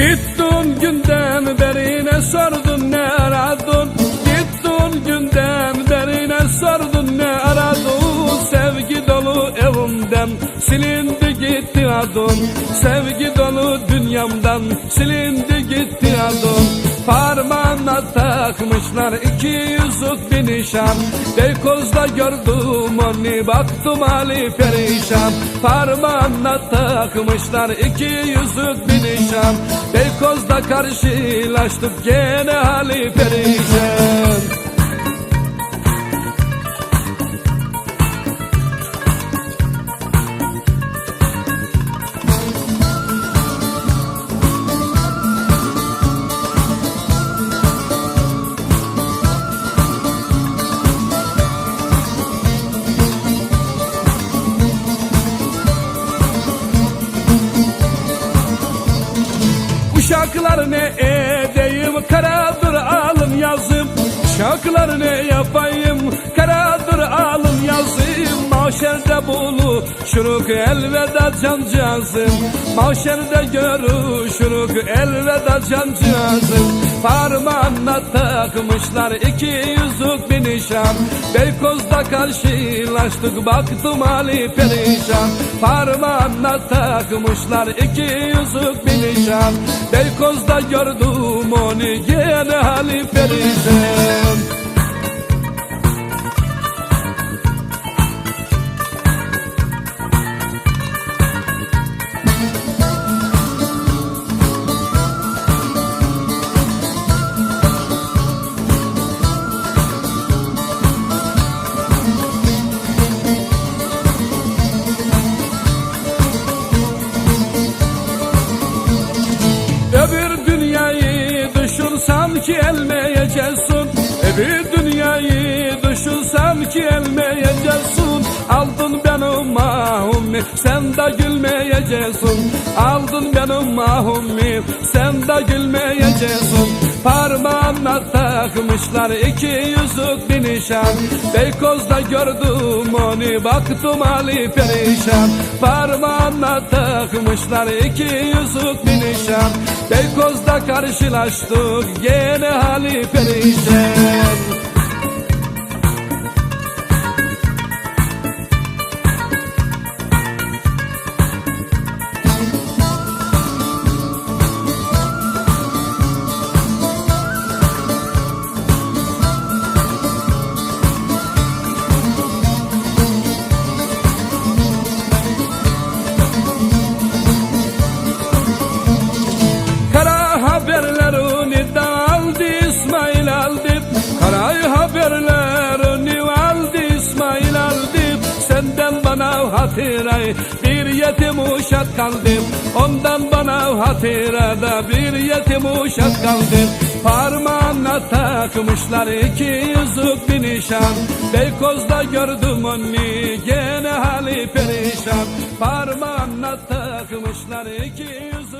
Gittin günden beri ne sordun ne aradın? Gittin günden beri ne sordun ne aradın? Sevgi dolu evimden silindi gitti adın. Sevgi dolu dünyamdan silindi gitti adın Parmağına takmışlar iki yüzük bir nişan. Beykoz'da gördüm onu baktım Ali perişan. Parmağına takmışlar iki yüzük bir nişan. Beykoz'da karşılaştık gene Ali perişan Uşaklar ne edeyim? Karadır alın yazım. Uşaklar ne yapayım? Yazım Mahşerde buluşuruk elveda cancağızım Mahşerde görüşürük elveda cancağızım Parmağına takmışlar iki yüzük bir nişan. Beykoz'da karşılaştık baktım Ali perişan. Parmağına takmışlar iki yüzük bir nişan. Beykoz'da gördüm onu gene Ali perişan sen de gülmeyeceksin Aldın benim mahummi. Sen de gülmeyeceksin Parmağına takmışlar iki yüzük bir nişan. Beykoz'da gördüm onu baktım Ali perişan. Parmağına takmışlar iki yüzük bir nişan. Beykoz'da karşılaştık gene hali perişan hatırayı bir yetim uşak kaldı Ondan bana hatırada bir yetim uşak kaldı Parmağına takmışlar iki yüzük bir nişan. Beykoz'da gördüm onu gene hali perişan. Parmağına takmışlar iki yüzük